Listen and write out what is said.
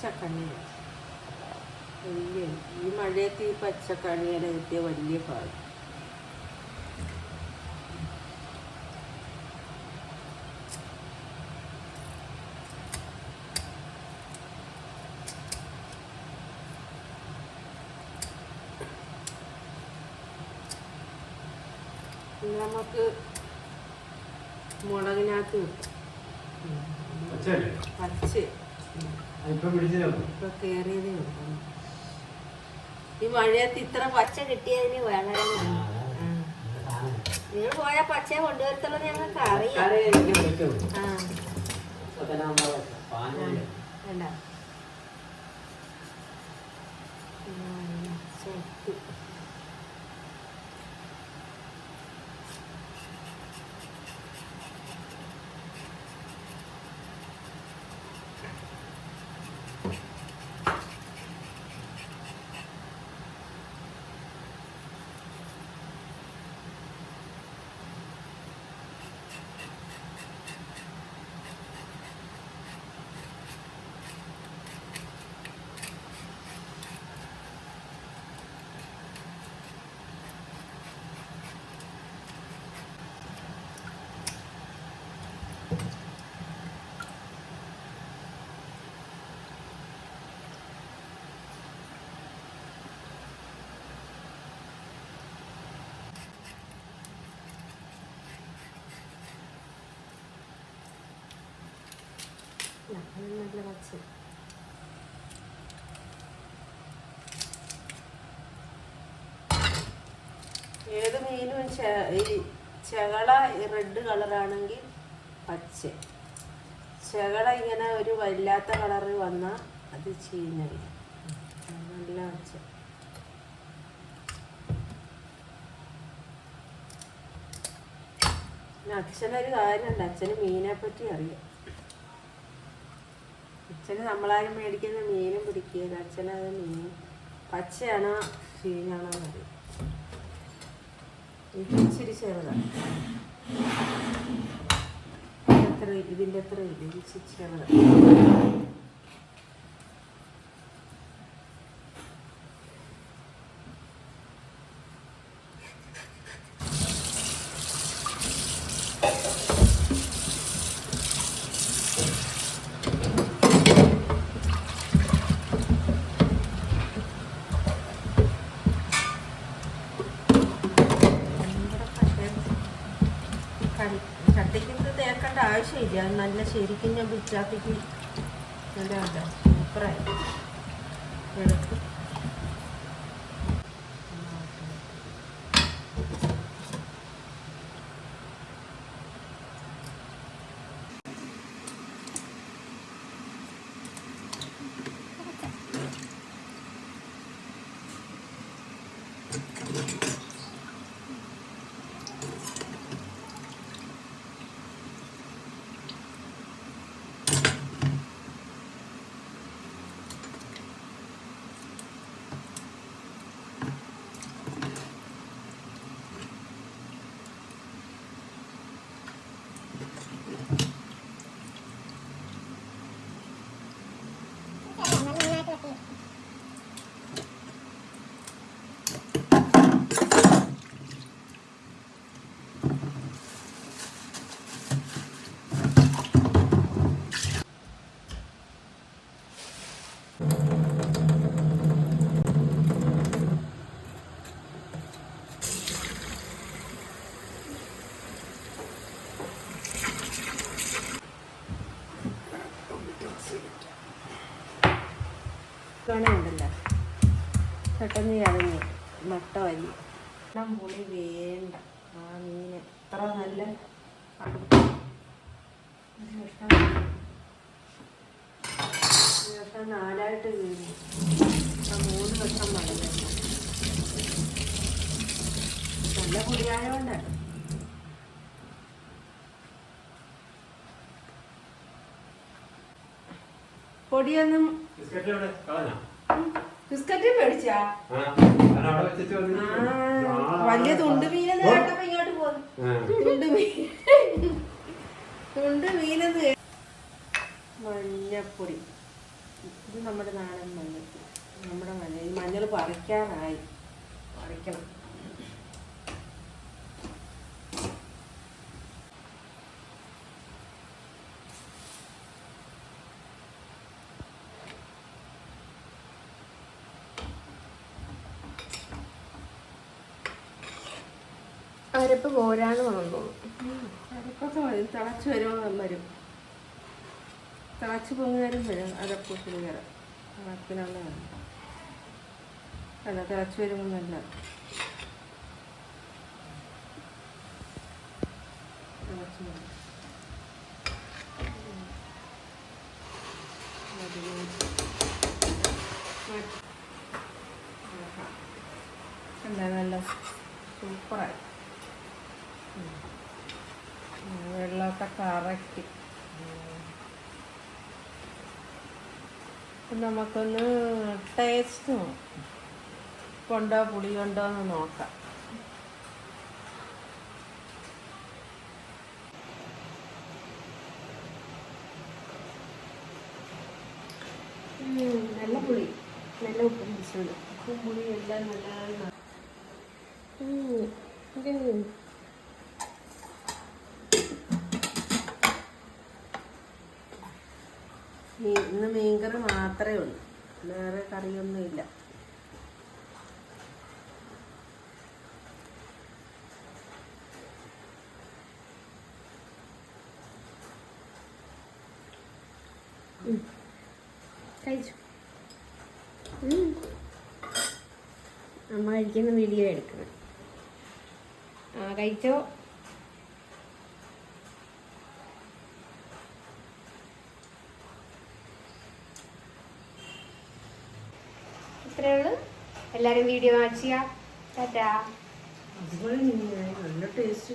പച്ചക്കണിയാണ് വലിയ ഈ മഴയത്ത് ഈ പച്ചക്കണിയുടെ കിട്ടിയ വലിയ പാട്. നമുക്ക് മുളകിനകത്ത് പച്ച. ഇപ്പൊ കേറിയതേ ഉള്ളൂ. ഈ മഴയത്ത് ഇത്ര പച്ച കിട്ടിയതിന് വളരെ നിങ്ങൾ പോയ പച്ച കൊണ്ടുവരത്തുള്ളത് ഞങ്ങൾക്ക് അറിയാം. കറി സെറ്റ് നല്ല പച്ച ഏത് മീനും ഈ ചെകള റെഡ് കളറാണെങ്കിൽ പച്ച. ചെകള ഇങ്ങനെ ഒരു വല്ലാത്ത കളറ് വന്നാൽ അത് ചീഞ്ഞ നല്ല പച്ച. അച്ഛനൊരു കാര്യമുണ്ട്. അച്ഛന് മീനെ പറ്റി അറിയാം. അച്ഛന് നമ്മളാരും മേടിക്കുന്ന മീനും പിടിക്കുകയില്ല. അച്ഛനത് മീൻ പച്ചയാണോ ക്ഷീണാണോ മതി. ഇത് ഇച്ചിരി ചെറുതാണ് എത്ര ഇതിന്റെ അത്ര ഇല്ല ഇച്ചിരി ചെറുതാണ് ആവശ്യമില്ല നല്ല ശരിക്കും ഞാൻ പിച്ചാത്തിക്ക് നല്ല സൂപ്പറായി. എടുത്ത് ഉണ്ടല്ലോ. പെട്ടെന്ന് ഇറങ്ങി മട്ട വരി. എണ്ണം പുളി വേണ്ട. ആ മീൻ എത്ര നല്ല ദിവസം നാലായിട്ട് വീണു. മൂന്ന് വർഷം മഴ നല്ല പുളിയായതുകൊണ്ടാണ് പൊടിയൊന്നും ബിസ്ക്കറ്റ് എവിടെ? കളഞ്ഞോ? ബിസ്ക്കറ്റ് മേടിച്ചാ? ആ, അവിടെ വെച്ചിട്ട്. വലിയ തുണ്ട് മീനെന്ന് കേട്ടപ്പോ ഇങ്ങോട്ട് പോകുന്നു തുണ്ട് മീൻ തുണ്ട് മീനെന്ന് മഞ്ഞപ്പൊടി. ഇത് നമ്മുടെ നാടൻ മഞ്ഞപ്പൊടി നമ്മുടെ മഞ്ഞൾ. മഞ്ഞൾ പറിക്കാനായി പറിക്കണം. അവരിപ്പോ പോരാന്ന് തോന്നുന്നു അരപ്പൊക്കെ വരും. തിളച്ച് വരുമ്പോൾ വരും. തിളച്ച് പൊങ്ങി വരും. വരും. അരപ്പ് പുളികര അരപ്പിനുള്ളതാണ് അല്ല തിളച്ച് വരുമ്പോൾ നല്ല വരും. നല്ല സൂപ്പറായി. വെള്ളമൊക്കെ കറക്കി. നമുക്കൊന്ന് ടേസ്റ്റ് കൊണ്ടോ പുളി കൊണ്ടോ എന്ന് നോക്കാം. നല്ല പുളി. നല്ല ഉപ്പ് പുളി എല്ലാം നല്ല ഇന്ന് മീൻകറി മാത്രമേ ഉള്ളൂ. വേറെ കറിയൊന്നുമില്ല കഴിച്ചു. അമ്മ കഴിക്കുന്ന വീഡിയോ എടുക്കണം. ആ കഴിച്ചോ? ഇത്രേ ഉള്ളൂ. എല്ലാരും വീഡിയോ വാച്ച് ചെയ്യാം ടാറ്റാ നല്ല ടേസ്റ്റ്